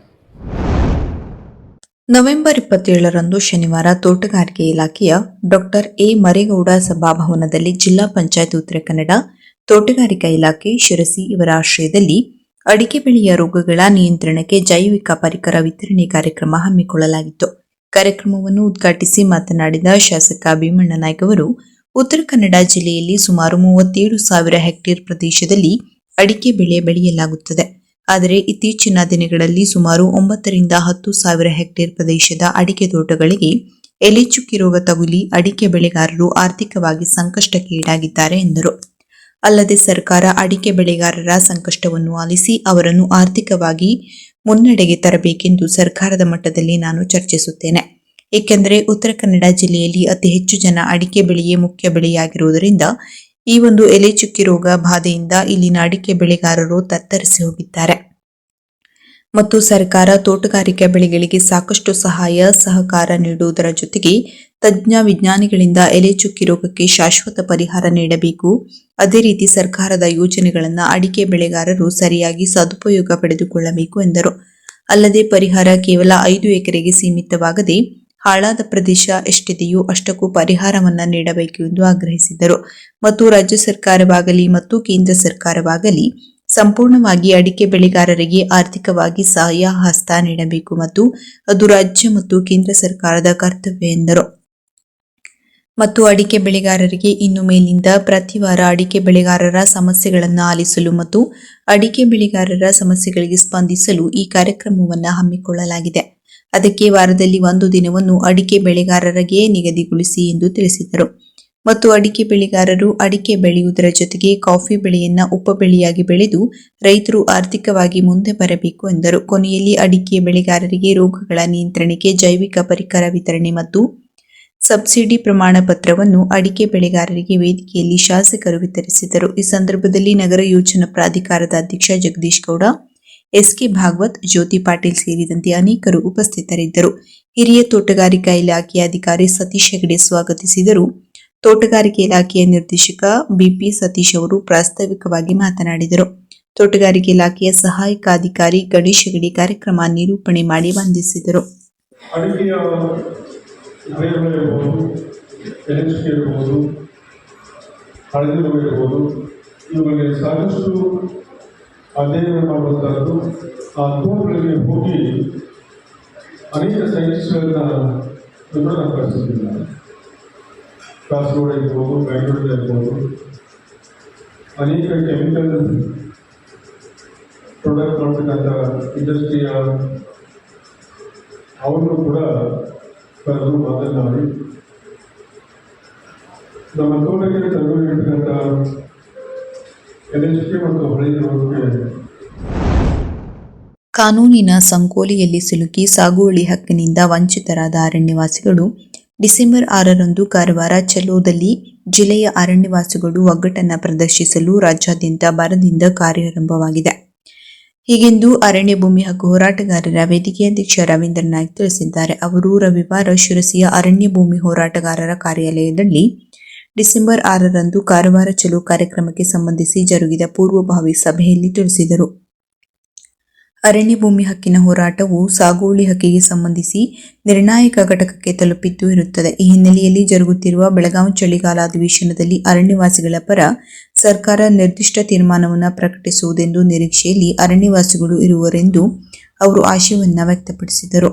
ನವೆಂಬರ್ ಇಪ್ಪತ್ತೇಳರಂದು ಶನಿವಾರ ತೋಟಗಾರಿಕೆ ಇಲಾಖೆಯ ಡಾಕ್ಟರ್ ಎ ಮರೇಗೌಡ ಸಭಾಭವನದಲ್ಲಿ ಜಿಲ್ಲಾ ಪಂಚಾಯತ್ ಉತ್ತರ ಕನ್ನಡ ತೋಟಗಾರಿಕಾ ಇಲಾಖೆ ಶಿರಸಿ ಇವರ ಆಶ್ರಯದಲ್ಲಿ ಅಡಿಕೆ ಬೆಳೆಯ ರೋಗಗಳ ನಿಯಂತ್ರಣಕ್ಕೆ ಜೈವಿಕ ಪರಿಕರ ವಿತರಣೆ ಕಾರ್ಯಕ್ರಮ ಹಮ್ಮಿಕೊಳ್ಳಲಾಗಿತ್ತು. ಕಾರ್ಯಕ್ರಮವನ್ನು ಉದ್ಘಾಟಿಸಿ ಮಾತನಾಡಿದ ಶಾಸಕ ಭೀಮಣ್ಣ ನಾಯ್ಕ ಅವರು, ಉತ್ತರ ಕನ್ನಡ ಜಿಲ್ಲೆಯಲ್ಲಿ ಸುಮಾರು ಮೂವತ್ತೇಳು ಸಾವಿರ ಹೆಕ್ಟೇರ್ ಪ್ರದೇಶದಲ್ಲಿ ಅಡಿಕೆ ಬೆಳೆ ಬೆಳೆಯಲಾಗುತ್ತದೆ. ಆದರೆ ಇತ್ತೀಚಿನ ದಿನಗಳಲ್ಲಿ ಸುಮಾರು ಒಂಬತ್ತರಿಂದ ಹತ್ತು ಸಾವಿರ ಹೆಕ್ಟೇರ್ ಪ್ರದೇಶದ ಅಡಿಕೆ ತೋಟಗಳಿಗೆ ಎಲೆಚುಕ್ಕಿ ರೋಗ ತಗುಲಿ ಅಡಿಕೆ ಬೆಳೆಗಾರರು ಆರ್ಥಿಕವಾಗಿ ಸಂಕಷ್ಟಕ್ಕೆ ಈಡಾಗಿದ್ದಾರೆ ಎಂದರು. ಅಲ್ಲದೆ ಸರ್ಕಾರ ಅಡಿಕೆ ಬೆಳೆಗಾರರ ಸಂಕಷ್ಟವನ್ನು ಆಲಿಸಿ ಅವರನ್ನು ಆರ್ಥಿಕವಾಗಿ ಮುನ್ನಡೆಗೆ ತರಬೇಕೆಂದು ಸರ್ಕಾರದ ಮಟ್ಟದಲ್ಲಿ ನಾನು ಚರ್ಚಿಸುತ್ತೇನೆ. ಏಕೆಂದರೆ ಉತ್ತರ ಕನ್ನಡ ಜಿಲ್ಲೆಯಲ್ಲಿ ಅತಿ ಹೆಚ್ಚು ಜನ ಅಡಿಕೆ ಬೆಳೆಯೇ ಮುಖ್ಯ ಬೆಳೆಯಾಗಿರುವುದರಿಂದ ಈ ಒಂದು ಎಲೆ ಚುಕ್ಕಿ ರೋಗ ಬಾಧೆಯಿಂದ ಇಲ್ಲಿನ ಅಡಿಕೆ ಬೆಳೆಗಾರರು ತತ್ತರಿಸಿ ಹೋಗಿದ್ದಾರೆ. ಮತ್ತು ಸರ್ಕಾರ ತೋಟಗಾರಿಕೆ ಬೆಳೆಗಳಿಗೆ ಸಾಕಷ್ಟು ಸಹಾಯ, ಸಹಕಾರ ನೀಡುವುದರ ಜೊತೆಗೆ ತಜ್ಞ ವಿಜ್ಞಾನಿಗಳಿಂದ ಎಲೆ ಚುಕ್ಕಿ ರೋಗಕ್ಕೆ ಶಾಶ್ವತ ಪರಿಹಾರ ನೀಡಬೇಕು. ಅದೇ ರೀತಿ ಸರ್ಕಾರದ ಯೋಜನೆಗಳನ್ನು ಅಡಿಕೆ ಬೆಳೆಗಾರರು ಸರಿಯಾಗಿ ಸದುಪಯೋಗ ಪಡೆದುಕೊಳ್ಳಬೇಕು ಎಂದರು. ಅಲ್ಲದೆ ಪರಿಹಾರ ಕೇವಲ ಐದು ಎಕರೆಗೆ ಸೀಮಿತವಾಗದೆ ಹಾಳಾದ ಪ್ರದೇಶ ಎಷ್ಟಿದೆಯೋ ಅಷ್ಟಕ್ಕೂ ಪರಿಹಾರವನ್ನ ನೀಡಬೇಕು ಎಂದು ಆಗ್ರಹಿಸಿದರು. ಮತ್ತು ರಾಜ್ಯ ಸರ್ಕಾರವಾಗಲಿ ಮತ್ತು ಕೇಂದ್ರ ಸರ್ಕಾರವಾಗಲಿ ಸಂಪೂರ್ಣವಾಗಿ ಅಡಿಕೆ ಬೆಳೆಗಾರರಿಗೆ ಆರ್ಥಿಕವಾಗಿ ಸಹಾಯ ಹಸ್ತ ನೀಡಬೇಕು ಮತ್ತು ಅದು ರಾಜ್ಯ ಮತ್ತು ಕೇಂದ್ರ ಸರ್ಕಾರದ ಕರ್ತವ್ಯ ಎಂದರು. ಮತ್ತು ಅಡಿಕೆ ಬೆಳೆಗಾರರಿಗೆ ಇನ್ನು ಮೇಲಿಂದ ಪ್ರತಿ ವಾರ ಅಡಿಕೆ ಬೆಳೆಗಾರರ ಸಮಸ್ಯೆಗಳನ್ನು ಆಲಿಸಲು ಮತ್ತು ಅಡಿಕೆ ಬೆಳೆಗಾರರ ಸಮಸ್ಯೆಗಳಿಗೆ ಸ್ಪಂದಿಸಲು ಈ ಕಾರ್ಯಕ್ರಮವನ್ನು ಹಮ್ಮಿಕೊಳ್ಳಲಾಗಿದೆ. ಅದಕ್ಕೆ ವಾರದಲ್ಲಿ ಒಂದು ದಿನವನ್ನು ಅಡಿಕೆ ಬೆಳೆಗಾರರಿಗೆ ನಿಗದಿಗೊಳಿಸಿ ಎಂದು ತಿಳಿಸಿದರು. ಮತ್ತು ಅಡಿಕೆ ಬೆಳೆಗಾರರು ಅಡಿಕೆ ಬೆಳೆಯುವುದರ ಜೊತೆಗೆ ಕಾಫಿ ಬೆಳೆಯನ್ನ ಉಪಬೆಳೆಯಾಗಿ ಬೆಳೆದು ರೈತರು ಆರ್ಥಿಕವಾಗಿ ಮುಂದೆ ಬರಬೇಕು ಎಂದರು. ಕೊನೆಯಲ್ಲಿ ಅಡಿಕೆ ಬೆಳೆಗಾರರಿಗೆ ರೋಗಗಳ ನಿಯಂತ್ರಣಕ್ಕೆ ಜೈವಿಕ ಪರಿಕರ ವಿತರಣೆ ಮತ್ತು ಸಬ್ಸಿಡಿ ಪ್ರಮಾಣ ಪತ್ರವನ್ನು ಅಡಿಕೆ ಬೆಳೆಗಾರರಿಗೆ ವೇದಿಕೆಯಲ್ಲಿ ಶಾಸಕರು ವಿತರಿಸಿದರು. ಈ ಸಂದರ್ಭದಲ್ಲಿ ನಗರ ಯೋಜನಾ ಪ್ರಾಧಿಕಾರದ ಅಧ್ಯಕ್ಷ ಜಗದೀಶ್ ಗೌಡ ಎಸ್ಕೆ ಭಾಗವತ್, ಜ್ಯೋತಿ ಪಾಟೀಲ್ ಸೇರಿದಂತೆ ಅನೇಕರು ಉಪಸ್ಥಿತರಿದ್ದರು. ಹಿರಿಯ ತೋಟಗಾರಿಕಾ ಇಲಾಖೆಯ ಅಧಿಕಾರಿ ಸತೀಶ್ ಹೆಗಡೆ ಸ್ವಾಗತಿಸಿದರು. ತೋಟಗಾರಿಕೆ ಇಲಾಖೆಯ ನಿರ್ದೇಶಕ ಬಿಪಿ ಸತೀಶ್ ಅವರು ಪ್ರಾಸ್ತಾವಿಕವಾಗಿ ಮಾತನಾಡಿದರು. ತೋಟಗಾರಿಕೆ ಇಲಾಖೆಯ ಸಹಾಯಕ ಅಧಿಕಾರಿ ಗಣೇಶ್ ಹೆಗಡೆ ಕಾರ್ಯಕ್ರಮ ನಿರೂಪಣೆ ಮಾಡಿ ವಂದಿಸಿದರು. ಸಾಕಷ್ಟು ಅಧ್ಯಯನ ಮಾಡುವಂಥದ್ದು ಆ ತೋಟಗಳಿಗೆ ಹೋಗಿ ಅನೇಕ ಸೈಂಟಿಸ್ಟ್ಗಳನ್ನ ನಾವು ಕಳಿಸಿದ್ದೀವಿ ಕಾಸರಗೋಡು ಇರ್ಬೋದು, ಬೆಂಗಳೂರು ಇರ್ಬೋದು, ಅನೇಕ ಕೆಮಿಕಲ್ ಪ್ರಾಡಕ್ಟ್ ಮಾಡ್ತಕ್ಕಂಥ ಇಂಡಸ್ಟ್ರಿಯ ಅವರು ಕೂಡ ಕರೆದು ಮಾತನಾಡಿ ನಮ್ಮ ತೋಟಕ್ಕೆ ತಂದುಕೊಂಡಿರ್ತಕ್ಕಂಥ ಕಾನೂನಿನ ಸಂಕೋಲೆಯಲ್ಲಿ ಸಿಲುಕಿ ಸಾಗುವಳಿ ಹಕ್ಕಿನಿಂದ ವಂಚಿತರಾದ ಅರಣ್ಯವಾಸಿಗಳು ಡಿಸೆಂಬರ್ ಆರರಂದು ಕಾರವಾರ ಚಲೋದಲ್ಲಿ ಜಿಲ್ಲೆಯ ಅರಣ್ಯವಾಸಿಗಳು ಒಗ್ಗಟ್ಟನ್ನು ಪ್ರದರ್ಶಿಸಲು ರಾಜ್ಯಾದ್ಯಂತ ಬರದಿಂದ ಕಾರ್ಯಾರಂಭವಾಗಿದೆ. ಹೀಗೆಂದು ಅರಣ್ಯ ಭೂಮಿ ಹಕ್ಕು ಹೋರಾಟಗಾರರ ವೇದಿಕೆ ಅಧ್ಯಕ್ಷ ರವೀಂದ್ರ ನಾಯ್ಕ ತಿಳಿಸಿದ್ದಾರೆ. ಅವರು ರವಿವಾರ ಶಿರಸಿಯ ಅರಣ್ಯ ಭೂಮಿ ಹೋರಾಟಗಾರರ ಕಾರ್ಯಾಲಯದಲ್ಲಿ ಡಿಸೆಂಬರ್ ಆರರಂದು ಕಾರವಾರ ಚಲೋ ಕಾರ್ಯಕ್ರಮಕ್ಕೆ ಸಂಬಂಧಿಸಿ ಜರುಗಿದ ಪೂರ್ವಭಾವಿ ಸಭೆಯಲ್ಲಿ ತಿಳಿಸಿದರು. ಅರಣ್ಯ ಭೂಮಿ ಹಕ್ಕಿನ ಹೋರಾಟವು ಸಾಗುವಳಿ ಹಕ್ಕಿಗೆ ಸಂಬಂಧಿಸಿ ನಿರ್ಣಾಯಕ ಘಟಕಕ್ಕೆ ತಲುಪಿದ್ದು ಇರುತ್ತದೆ. ಈ ಹಿನ್ನೆಲೆಯಲ್ಲಿ ಜರುಗುತ್ತಿರುವ ಬೆಳಗಾವಿ ಚಳಿಗಾಲ ಅಧಿವೇಶನದಲ್ಲಿ ಅರಣ್ಯವಾಸಿಗಳ ಪರ ಸರ್ಕಾರ ನಿರ್ದಿಷ್ಟ ತೀರ್ಮಾನವನ್ನು ಪ್ರಕಟಿಸುವುದೆಂದು ನಿರೀಕ್ಷೆಯಲ್ಲಿ ಅರಣ್ಯವಾಸಿಗಳು ಇರುವರೆಂದು ಅವರು ಆಶಯವನ್ನು ವ್ಯಕ್ತಪಡಿಸಿದರು.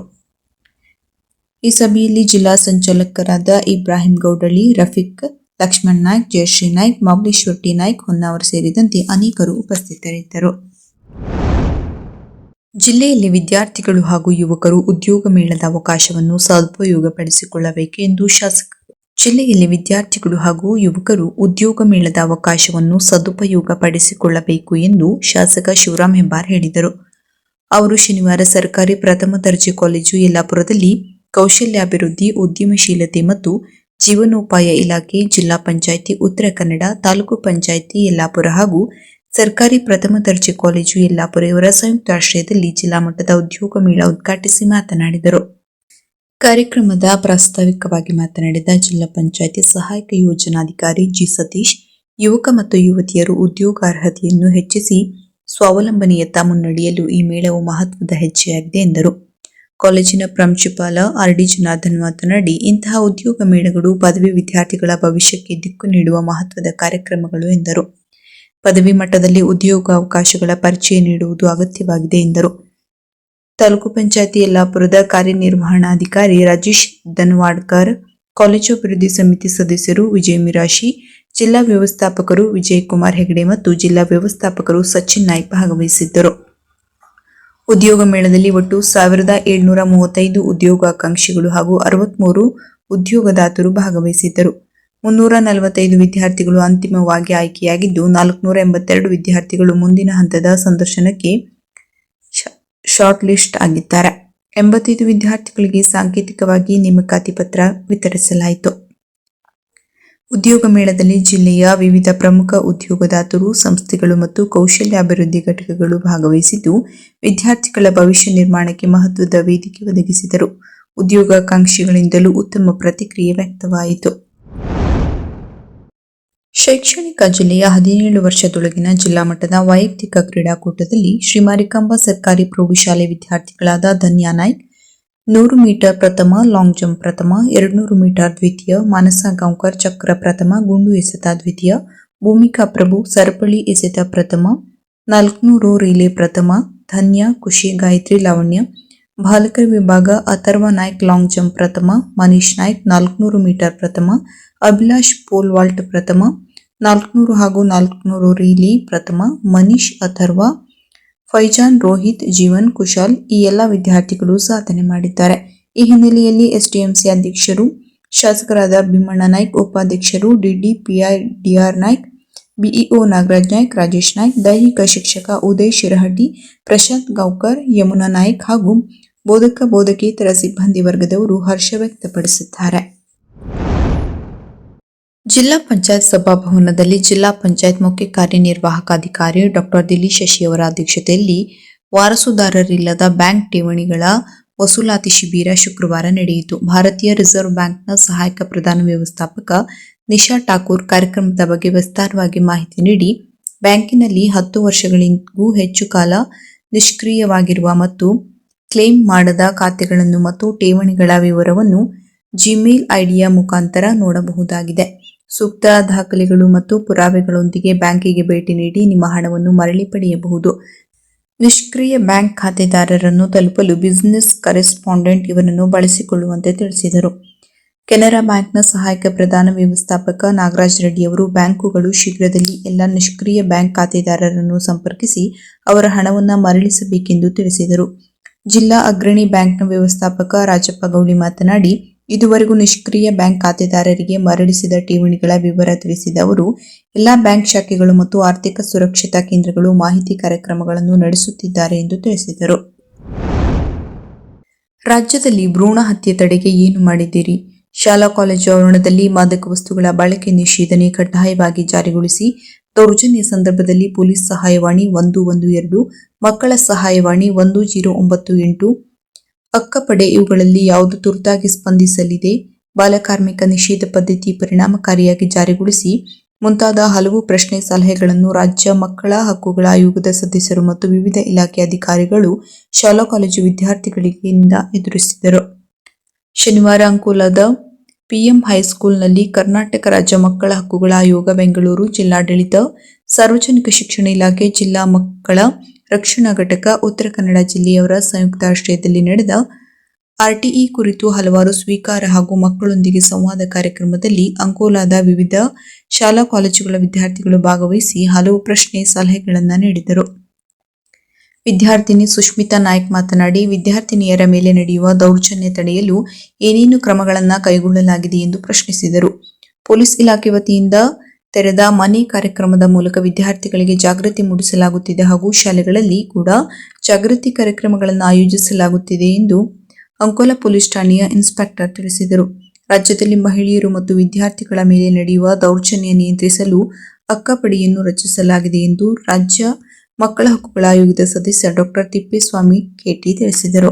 ಈ ಸಭೆಯಲ್ಲಿ ಜಿಲ್ಲಾ ಸಂಚಾಲಕರಾದ ಇಬ್ರಾಹಿಂ ಗೌಡಳ್ಳಿ ರಫೀಕ್ ಲಕ್ಷ್ಮಣ್ ನಾಯ್ಕ್, ಜಯಶ್ರೀ ನಾಯ್ಕ್ ಮೌಲೇಶ್ವರ್ ಟಿ ನಾಯ್ಕ್ ಹೊನ್ನಾವರ್ ಸೇರಿದಂತೆ ಅನೇಕರು ಉಪಸ್ಥಿತರಿದ್ದರು. ಜಿಲ್ಲೆಯಲ್ಲಿ ವಿದ್ಯಾರ್ಥಿಗಳು ಹಾಗೂ ಯುವಕರು ಉದ್ಯೋಗ ಮೇಳದ ಅವಕಾಶವನ್ನು ಸದುಪಯೋಗಪಡಿಸಿಕೊಳ್ಳಬೇಕು ಎಂದು ಶಾಸಕ ಜಿಲ್ಲೆಯಲ್ಲಿ ವಿದ್ಯಾರ್ಥಿಗಳು ಹಾಗೂ ಯುವಕರು ಉದ್ಯೋಗ ಮೇಳದ ಅವಕಾಶವನ್ನು ಸದುಪಯೋಗಪಡಿಸಿಕೊಳ್ಳಬೇಕು ಎಂದು ಶಾಸಕ ಶಿವರಾಮ್ ಹೆಬ್ಬಾರ್ ಹೇಳಿದರು. ಅವರು ಶನಿವಾರ ಸರ್ಕಾರಿ ಪ್ರಥಮ ದರ್ಜೆ ಕಾಲೇಜು ಯಲ್ಲಾಪುರದಲ್ಲಿ ಕೌಶಲ್ಯಾಭಿವೃದ್ಧಿ, ಉದ್ಯಮಶೀಲತೆ ಮತ್ತು ಜೀವನೋಪಾಯ ಇಲಾಖೆ, ಜಿಲ್ಲಾ ಪಂಚಾಯಿತಿ, ಉತ್ತರ ಕನ್ನಡ, ತಾಲೂಕು ಪಂಚಾಯಿತಿ, ಯಲ್ಲಾಪುರ ಹಾಗೂ ಸರ್ಕಾರಿ ಪ್ರಥಮ ದರ್ಜೆ ಕಾಲೇಜು ಯಲ್ಲಾಪುರ ಇವರ ಸಂಯುಕ್ತ ಆಶ್ರಯದಲ್ಲಿ ಜಿಲ್ಲಾ ಮಟ್ಟದ ಉದ್ಯೋಗ ಮೇಳ ಉದ್ಘಾಟಿಸಿ ಮಾತನಾಡಿದರು. ಕಾರ್ಯಕ್ರಮದ ಪ್ರಾಸ್ತಾವಿಕವಾಗಿ ಮಾತನಾಡಿದ ಜಿಲ್ಲಾ ಪಂಚಾಯಿತಿ ಸಹಾಯಕ ಯೋಜನಾಧಿಕಾರಿ ಜಿ ಸತೀಶ್, ಯುವಕ ಮತ್ತು ಯುವತಿಯರು ಉದ್ಯೋಗಾರ್ಹತೆಯನ್ನು ಹೆಚ್ಚಿಸಿ ಸ್ವಾವಲಂಬನೆಯತ್ತ ಮುನ್ನಡೆಯಲು ಈ ಮೇಳವು ಮಹತ್ವದ ಹೆಜ್ಜೆಯಾಗಿದೆ ಎಂದರು. ಕಾಲೇಜಿನ ಪ್ರಾಂಶುಪಾಲ ಆರ್ ಡಿ ಜನಾರ್ದನ್ ಮಾತನಾಡಿ, ಇಂತಹ ಉದ್ಯೋಗ ಮೇಳಗಳು ಪದವಿ ವಿದ್ಯಾರ್ಥಿಗಳ ಭವಿಷ್ಯಕ್ಕೆ ದಿಕ್ಕು ನೀಡುವ ಮಹತ್ವದ ಕಾರ್ಯಕ್ರಮಗಳು ಎಂದರು. ಪದವಿ ಮಟ್ಟದಲ್ಲಿ ಉದ್ಯೋಗಾವಕಾಶಗಳ ಪರಿಚಯ ನೀಡುವುದು ಅಗತ್ಯವಾಗಿದೆ ಎಂದರು. ತಾಲೂಕು ಪಂಚಾಯತಿ ಯಲ್ಲಾಪುರದ ಕಾರ್ಯನಿರ್ವಹಣಾಧಿಕಾರಿ ರಾಜೇಶ್ ಧನ್ವಾಡ್ಕರ್, ಕಾಲೇಜು ಅಭಿವೃದ್ಧಿ ಸಮಿತಿ ಸದಸ್ಯರು ವಿಜಯ ಮಿರಾಶಿ, ಜಿಲ್ಲಾ ವ್ಯವಸ್ಥಾಪಕರು ವಿಜಯ್ ಕುಮಾರ್ ಹೆಗಡೆ ಮತ್ತು ಜಿಲ್ಲಾ ವ್ಯವಸ್ಥಾಪಕರು ಸಚಿನ್ ನಾಯ್ಕ ಭಾಗವಹಿಸಿದ್ದರು. ಉದ್ಯೋಗ ಮೇಳದಲ್ಲಿ ಒಟ್ಟು ಸಾವಿರದ ಏಳ್ನೂರ ಮೂವತ್ತೈದು ಉದ್ಯೋಗಾಕಾಂಕ್ಷಿಗಳು ಹಾಗೂ ಅರವತ್ಮೂರು ಉದ್ಯೋಗದಾತರು ಭಾಗವಹಿಸಿದ್ದರು. ಮುನ್ನೂರ ನಲವತ್ತೈದು ವಿದ್ಯಾರ್ಥಿಗಳು ಅಂತಿಮವಾಗಿ ಆಯ್ಕೆಯಾಗಿದ್ದು, ನಾಲ್ಕುನೂರ ಎಂಬತ್ತೆರಡು ವಿದ್ಯಾರ್ಥಿಗಳು ಮುಂದಿನ ಹಂತದ ಸಂದರ್ಶನಕ್ಕೆ ಶಾರ್ಟ್ಲಿಸ್ಟ್ ಶಾರ್ಟ್ ಲಿಸ್ಟ್ ಆಗಿದ್ದಾರೆ. ಎಂಬತ್ತೈದು ವಿದ್ಯಾರ್ಥಿಗಳಿಗೆ ಸಾಂಕೇತಿಕವಾಗಿ ನೇಮಕಾತಿ ಪತ್ರ ವಿತರಿಸಲಾಯಿತು. ಉದ್ಯೋಗ ಮೇಳದಲ್ಲಿ ಜಿಲ್ಲೆಯ ವಿವಿಧ ಪ್ರಮುಖ ಉದ್ಯೋಗದಾತರು, ಸಂಸ್ಥೆಗಳು ಮತ್ತು ಕೌಶಲ್ಯಾಭಿವೃದ್ಧಿ ಘಟಕಗಳು ಭಾಗವಹಿಸಿದ್ದು, ವಿದ್ಯಾರ್ಥಿಗಳ ಭವಿಷ್ಯ ನಿರ್ಮಾಣಕ್ಕೆ ಮಹತ್ವದ ವೇದಿಕೆ ಒದಗಿಸಿದರು. ಉದ್ಯೋಗಾಕಾಂಕ್ಷಿಗಳಿಂದಲೂ ಉತ್ತಮ ಪ್ರತಿಕ್ರಿಯೆ ವ್ಯಕ್ತವಾಯಿತು. ಶೈಕ್ಷಣಿಕ ಜಿಲ್ಲೆಯ ಹದಿನೇಳು ವರ್ಷದೊಳಗಿನ ಜಿಲ್ಲಾ ಮಟ್ಟದ ವೈಯಕ್ತಿಕ ಕ್ರೀಡಾಕೂಟದಲ್ಲಿ ಶ್ರೀ ಮಾರಿಕಾಂಬಾ ಸರ್ಕಾರಿ ಪ್ರೌಢಶಾಲೆ ವಿದ್ಯಾರ್ಥಿಗಳಾದ ಧನ್ಯಾ ನಾಯ್ಕ್ ನೂರು ಮೀಟರ್ ಪ್ರಥಮ, ಲಾಂಗ್ ಜಂಪ್ ಪ್ರಥಮ, ಎರಡುನೂರು ಮೀಟರ್ ದ್ವಿತೀಯ, ಮಾನಸ ಗಾಂವ್ಕರ್ ಚಕ್ರ ಪ್ರಥಮ, ಗುಂಡು ಎಸೆತ ದ್ವಿತೀಯ, ಭೂಮಿಕಾ ಪ್ರಭು ಸರಪಳಿ ಎಸೆತ ಪ್ರಥಮ, ನಾಲ್ಕುನೂರು ರಿಲೇ ಪ್ರಥಮ, ಧನ್ಯ, ಖುಷಿ, ಗಾಯತ್ರಿ, ಲಾವಣ್ಯ, ಬಾಲಕರ ವಿಭಾಗ ಅಥರ್ವ ನಾಯ್ಕ್ ಲಾಂಗ್ ಜಂಪ್ ಪ್ರಥಮ, ಮನೀಶ್ ನಾಯ್ಕ್ ನಾಲ್ಕುನೂರು ಮೀಟರ್ ಪ್ರಥಮ, ಅಭಿಲಾಷ್ ಪೋಲ್ ವಾಲ್ಟ್ ಪ್ರಥಮ, ನಾಲ್ಕುನೂರು ಹಾಗೂ ನಾಲ್ಕುನೂರು ರೀಲಿ ಪ್ರಥಮ, ಮನೀಶ್ ಅಥರ್ವ ಫೈಜಾನ್, ರೋಹಿತ್, ಜೀವನ್, ಕುಶಾಲ್ ಈ ಎಲ್ಲ ವಿದ್ಯಾರ್ಥಿಗಳು ಸಾಧನೆ ಮಾಡಿದ್ದಾರೆ. ಈ ಹಿನ್ನೆಲೆಯಲ್ಲಿ ಎಸ್ಡಿಎಂಸಿ ಅಧ್ಯಕ್ಷರು, ಶಾಸಕರಾದ ಭೀಮಣ್ಣ ನಾಯ್ಕ್, ಉಪಾಧ್ಯಕ್ಷರು DDPI DR Naik BEO Nagaraj Naik, Rajesh Naik, ದೈಹಿಕ ಶಿಕ್ಷಕ ಉದಯ್ ಶಿರಹಟ್ಟಿ, ಪ್ರಶಾಂತ್ ಗೌಕರ್ ಯಮುನಾ ನಾಯ್ಕ್ ಹಾಗೂ ಬೋಧಕ ಬೋಧಕೇತರ ಸಿಬ್ಬಂದಿ ವರ್ಗದವರು ಹರ್ಷ ವ್ಯಕ್ತಪಡಿಸಿದ್ದಾರೆ. ಜಿಲ್ಲಾ ಪಂಚಾಯತ್ ಸಭಾಭವನದಲ್ಲಿ ಜಿಲ್ಲಾ ಪಂಚಾಯತ್ ಮುಖ್ಯ ಕಾರ್ಯನಿರ್ವಾಹಕ ಅಧಿಕಾರಿ ಡಾಕ್ಟರ್ ದಿಲೀಶ್ ಶಶಿ ಅವರ ಅಧ್ಯಕ್ಷತೆಯಲ್ಲಿ ವಾರಸುದಾರರಿಲ್ಲದ ಬ್ಯಾಂಕ್ ಠೇವಣಿಗಳ ವಸೂಲಾತಿ ಶಿಬಿರ ಶುಕ್ರವಾರ ನಡೆಯಿತು. ಭಾರತೀಯ ರಿಸರ್ವ್ ಬ್ಯಾಂಕ್ನ ಸಹಾಯಕ ಪ್ರಧಾನ ವ್ಯವಸ್ಥಾಪಕ ನಿಶಾ ಠಾಕೂರ್ ಕಾರ್ಯಕ್ರಮದ ಬಗ್ಗೆ ವಿಸ್ತಾರವಾಗಿ ಮಾಹಿತಿ ನೀಡಿ, ಬ್ಯಾಂಕಿನಲ್ಲಿ ಹತ್ತು ವರ್ಷಗಳಿಗೂ ಹೆಚ್ಚು ಕಾಲ ನಿಷ್ಕ್ರಿಯವಾಗಿರುವ ಮತ್ತು ಕ್ಲೇಮ್ ಮಾಡದ ಖಾತೆಗಳನ್ನು ಮತ್ತು ಠೇವಣಿಗಳ ವಿವರವನ್ನು ಜಿಮೇಲ್ ಐಡಿಯ ಮುಖಾಂತರ ನೋಡಬಹುದಾಗಿದೆ. ಸೂಕ್ತ ದಾಖಲೆಗಳು ಮತ್ತು ಪುರಾವೆಗಳೊಂದಿಗೆ ಬ್ಯಾಂಕಿಗೆ ಭೇಟಿ ನೀಡಿ ನಿಮ್ಮ ಹಣವನ್ನು ಮರಳಿ ಪಡೆಯಬಹುದು. ನಿಷ್ಕ್ರಿಯ ಬ್ಯಾಂಕ್ ಖಾತೆದಾರರನ್ನು ತಲುಪಲು ಬಿಸಿನೆಸ್ ಕರೆಸ್ಪಾಂಡೆಂಟ್ ಇವರನ್ನು ಬಳಸಿಕೊಳ್ಳುವಂತೆ ತಿಳಿಸಿದರು. ಕೆನರಾ ಬ್ಯಾಂಕ್ನ ಸಹಾಯಕ ಪ್ರಧಾನ ವ್ಯವಸ್ಥಾಪಕ ನಾಗರಾಜ್ ರೆಡ್ಡಿ ಅವರು ಬ್ಯಾಂಕುಗಳು ಶೀಘ್ರದಲ್ಲಿ ಎಲ್ಲ ನಿಷ್ಕ್ರಿಯ ಬ್ಯಾಂಕ್ ಖಾತೆದಾರರನ್ನು ಸಂಪರ್ಕಿಸಿ ಅವರ ಹಣವನ್ನು ಮರಳಿಸಬೇಕೆಂದು ತಿಳಿಸಿದರು. ಜಿಲ್ಲಾ ಅಗ್ರಣಿ ಬ್ಯಾಂಕ್ನ ವ್ಯವಸ್ಥಾಪಕ ರಾಜಪ್ಪ ಗೌಳಿ ಮಾತನಾಡಿ ಇದುವರೆಗೂ ನಿಷ್ಕ್ರಿಯ ಬ್ಯಾಂಕ್ ಖಾತೆದಾರರಿಗೆ ಮರಳಿಸಿದ ಠೇವಣಿಗಳ ವಿವರ ತಿಳಿಸಿದ ಅವರು ಎಲ್ಲಾ ಬ್ಯಾಂಕ್ ಶಾಖೆಗಳು ಮತ್ತು ಆರ್ಥಿಕ ಸುರಕ್ಷತಾ ಕೇಂದ್ರಗಳು ಮಾಹಿತಿ ಕಾರ್ಯಕ್ರಮಗಳನ್ನು ನಡೆಸುತ್ತಿದ್ದಾರೆ ಎಂದು ತಿಳಿಸಿದರು. ರಾಜ್ಯದಲ್ಲಿ ಭ್ರೂಣ ಹತ್ಯೆ ತಡೆಗೆ ಏನು ಮಾಡಿದ್ದೀರಿ? ಶಾಲಾ ಕಾಲೇಜು ಆವರಣದಲ್ಲಿ ಮಾದಕ ವಸ್ತುಗಳ ಬಳಕೆ ನಿಷೇಧನೆ ಕಡ್ಡಾಯವಾಗಿ ಜಾರಿಗೊಳಿಸಿ, ದೌರ್ಜನ್ಯ ಸಂದರ್ಭದಲ್ಲಿ ಪೊಲೀಸ್ ಸಹಾಯವಾಣಿ ಒಂದು ಒಂದು ಎರಡು, ಮಕ್ಕಳ ಸಹಾಯವಾಣಿ ಒಂದು ಜೀರೋ ಒಂಬತ್ತು ಎಂಟು ಅಕ್ಕಪಡೆ ಇವುಗಳಲ್ಲಿ ಯಾವುದು ತುರ್ತಾಗಿ ಸ್ಪಂದಿಸಲಿದೆ? ಬಾಲಕಾರ್ಮಿಕ ನಿಷೇಧ ಪದ್ಧತಿ ಪರಿಣಾಮಕಾರಿಯಾಗಿ ಜಾರಿಗೊಳಿಸಿ ಮುಂತಾದ ಹಲವು ಪ್ರಶ್ನೆ ಸಲಹೆಗಳನ್ನು ರಾಜ್ಯ ಮಕ್ಕಳ ಹಕ್ಕುಗಳ ಆಯೋಗದ ಸದಸ್ಯರು ಮತ್ತು ವಿವಿಧ ಇಲಾಖೆ ಅಧಿಕಾರಿಗಳು ಶಾಲಾ ಕಾಲೇಜು ವಿದ್ಯಾರ್ಥಿಗಳಿಂದ ಎದುರಿಸಿದರು. ಶನಿವಾರ ಅಂಕೋಲಾದ ಪಿಎಂ ಹೈಸ್ಕೂಲ್ನಲ್ಲಿ ಕರ್ನಾಟಕ ರಾಜ್ಯ ಮಕ್ಕಳ ಹಕ್ಕುಗಳ ಆಯೋಗ ಬೆಂಗಳೂರು ಜಿಲ್ಲಾಡಳಿತ ಸಾರ್ವಜನಿಕ ಶಿಕ್ಷಣ ಇಲಾಖೆ ಜಿಲ್ಲಾ ಮಕ್ಕಳ ರಕ್ಷಣಾ ಘಟಕ ಉತ್ತರ ಕನ್ನಡ ಜಿಲ್ಲೆಯವರ ಸಂಯುಕ್ತ ಆಶ್ರಯದಲ್ಲಿ ನಡೆದ ಆರ್ಟಿಇ ಕುರಿತು ಹಲವಾರು ಸ್ವೀಕಾರ ಹಾಗೂ ಮಕ್ಕಳೊಂದಿಗೆ ಸಂವಾದ ಕಾರ್ಯಕ್ರಮದಲ್ಲಿ ಅಂಕೋಲಾದ ವಿವಿಧ ಶಾಲಾ ಕಾಲೇಜುಗಳ ವಿದ್ಯಾರ್ಥಿಗಳು ಭಾಗವಹಿಸಿ ಹಲವು ಪ್ರಶ್ನೆ ಸಲಹೆಗಳನ್ನು ನೀಡಿದರು. ವಿದ್ಯಾರ್ಥಿನಿ ಸುಷ್ಮಿತಾ ನಾಯ್ಕ್ ಮಾತನಾಡಿ, ವಿದ್ಯಾರ್ಥಿನಿಯರ ಮೇಲೆ ನಡೆಯುವ ದೌರ್ಜನ್ಯ ತಡೆಯಲು ಏನೇನು ಕ್ರಮಗಳನ್ನು ಕೈಗೊಳ್ಳಲಾಗಿದೆ ಎಂದು ಪ್ರಶ್ನಿಸಿದರು. ಪೊಲೀಸ್ ಇಲಾಖೆ ವತಿಯಿಂದ ತೆರೆದ ಮನೆ ಕಾರ್ಯಕ್ರಮದ ಮೂಲಕ ವಿದ್ಯಾರ್ಥಿಗಳಿಗೆ ಜಾಗೃತಿ ಮೂಡಿಸಲಾಗುತ್ತಿದೆ ಹಾಗೂ ಶಾಲೆಗಳಲ್ಲಿ ಕೂಡ ಜಾಗೃತಿ ಕಾರ್ಯಕ್ರಮಗಳನ್ನು ಆಯೋಜಿಸಲಾಗುತ್ತಿದೆ ಎಂದು ಅಂಕೋಲಾ ಪೊಲೀಸ್ ಠಾಣೆಯ ಇನ್ಸ್ಪೆಕ್ಟರ್ ತಿಳಿಸಿದರು. ರಾಜ್ಯದಲ್ಲಿ ಮಹಿಳೆಯರು ಮತ್ತು ವಿದ್ಯಾರ್ಥಿಗಳ ಮೇಲೆ ನಡೆಯುವ ದೌರ್ಜನ್ಯ ನಿಯಂತ್ರಿಸಲು ಅಕ್ಕಪಡಿಯನ್ನು ರಚಿಸಲಾಗಿದೆ ಎಂದು ರಾಜ್ಯ ಮಕ್ಕಳ ಹಕ್ಕುಗಳ ಆಯೋಗದ ಸದಸ್ಯ ಡಾಕ್ಟರ್ ತಿಪ್ಪೇಸ್ವಾಮಿ, ಕೆಟಿ ತಿಳಿಸಿದರು.